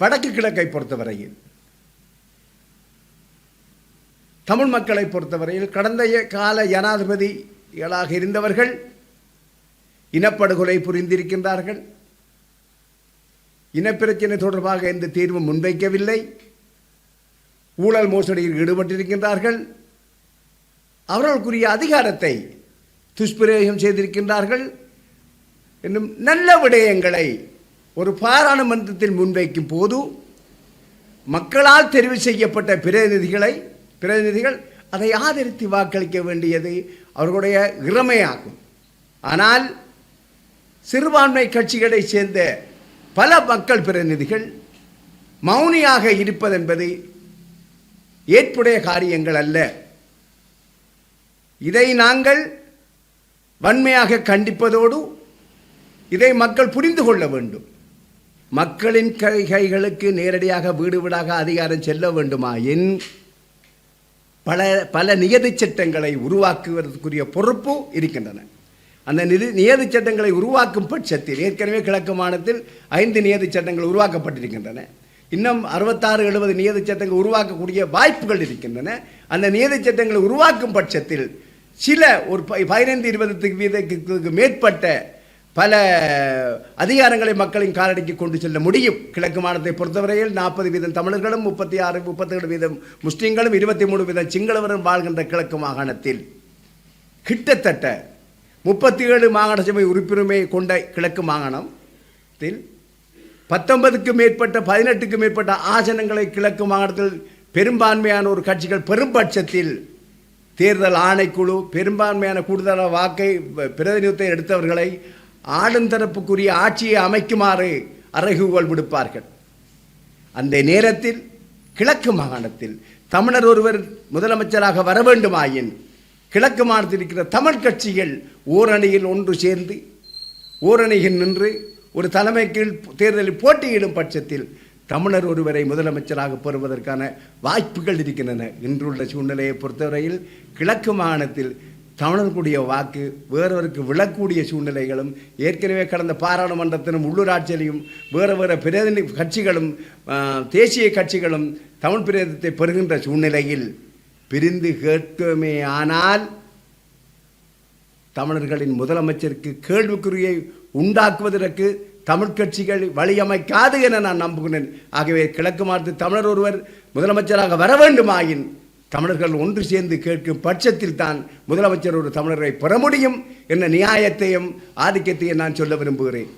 வடக்கு கிழக்கை பொறுத்தவரையில் தமிழ் மக்களை பொறுத்தவரையில் கடந்த கால ஜனாதிபதிகளாக இருந்தவர்கள் இனப்படுகொலை புரிந்திருக்கின்றார்கள். இனப்பிரச்சனை தொடர்பாக எந்த தீர்வும் முன்வைக்கவில்லை. ஊழல் மோசடியில் ஈடுபட்டிருக்கின்றார்கள். அவர்களுக்குரிய அதிகாரத்தை துஷ்பிரயோகம் செய்திருக்கின்றார்கள். என்னும் நல்ல விடயங்களை ஒரு பாராளுமன்றத்தில் முன்வைக்கும் போது மக்களால் தெரிவு செய்யப்பட்ட பிரதிநிதிகளை பிரதிநிதிகள் அதை ஆதரித்து வாக்களிக்க வேண்டியது அவர்களுடைய இறமையாகும். ஆனால் சிறுபான்மை கட்சிகளைச் சேர்ந்த பல மக்கள் பிரதிநிதிகள் மௌனியாக இருப்பதென்பது ஏற்புடைய காரியங்கள் அல்ல. இதை நாங்கள் வன்மையாக கண்டிப்பதோடு இதை மக்கள் புரிந்து கொள்ள வேண்டும். மக்களின் கை கைகளுக்கு நேரடியாக வீடு வீடாக அதிகாரம் செல்ல வேண்டுமாயின் பல பல நியதி சட்டங்களை உருவாக்குவதற்குரிய பொறுப்பு இருக்கின்றன. அந்த நிதி நியதி சட்டங்களை உருவாக்கும் பட்சத்தில் ஏற்கனவே கிழக்கு மாநிலத்தில் ஐந்து நியதி சட்டங்கள் உருவாக்கப்பட்டிருக்கின்றன. இன்னும் அறுபத்தாறு எழுபது நியதி சட்டங்கள் உருவாக்கக்கூடிய வாய்ப்புகள் இருக்கின்றன. அந்த நியதி சட்டங்களை உருவாக்கும் பட்சத்தில் சில ஒரு பதினைந்து இருபதுக்கு வீதத்துக்கு மேற்பட்ட பல அதிகாரங்களை மக்களின் காலடிக்கு கொண்டு செல்ல முடியும். கிழக்கு மாநிலத்தை பொறுத்தவரையில் நாற்பது வீதம் தமிழர்களும் முப்பத்தி ஆறு முப்பத்தேழு வீதம் முஸ்லீம்களும் இருபத்தி மூணு வீதம் சிங்களவரும் வாழ்கின்ற கிழக்கு மாகாணத்தில். கிட்டத்தட்ட முப்பத்தி ஏழு மாகாண சபை உறுப்பினரை கொண்ட கிழக்கு மாகாணத்தில் பத்தொன்பதுக்கு மேற்பட்ட பதினெட்டுக்கு மேற்பட்ட ஆசனங்களை கிழக்கு மாகாணத்தில் பெரும்பான்மையான ஒரு கட்சிகள் பெரும்பட்சத்தில் தேர்தல் ஆணைக்குழு பெரும்பான்மையான கூடுதலான வாக்கை ப- பிரதிநிதித்துவத்தை எடுத்தவர்களை ஆளும் தரப்புக்குரிய ஆட்சியை அமைக்குமாறு அறைகூவல் விடுப்பார்கள். அந்த நேரத்தில் கிழக்கு மாகாணத்தில் தமிழர் ஒருவர் முதலமைச்சராக வர வேண்டுமாயின் கிழக்கு மாநிலத்தில் இருக்கிற தமிழ் கட்சிகள் ஓரணியில் ஒன்று சேர்ந்து ஓரணியில் நின்று ஒரு தலைமை கீழ் தேர்தலில் போட்டியிடும் பட்சத்தில் தமிழர் ஒருவரை முதலமைச்சராக பெறுவதற்கான வாய்ப்புகள் இருக்கின்றன. இன்றுள்ள சூழ்நிலையை பொறுத்தவரையில் கிழக்கு மாகாணத்தில் தமிழர்களுடைய வாக்கு வேறொருக்கு விழக்கூடிய சூழ்நிலைகளும் ஏற்கனவே கடந்த பாராளுமன்றத்திலும் உள்ளூராட்சியிலையும் வேறு வேறு பிரதிநிதி கட்சிகளும் தேசிய கட்சிகளும் தமிழ் பிரதேசத்தை பெறுகின்ற சூழ்நிலையில் பிரிந்து கேட்குமே ஆனால் தமிழர்களின் முதலமைச்சருக்கு கேள்விக்குறியை உண்டாக்குவதற்கு தமிழ் கட்சிகள் வழியமைக்காது என நான் நம்புகிறேன். ஆகவே கிழக்கு மாநில தமிழர் ஒருவர் முதலமைச்சராக வர வேண்டுமாயின் தமிழர்கள் ஒன்று சேர்ந்து கேட்கும் பட்சத்தில் தான் முதலமைச்சர் ஒரு தமிழரை பெற முடியும் என்ற நியாயத்தையும் ஆதிக்கத்தையும் நான் சொல்ல விரும்புகிறேன்.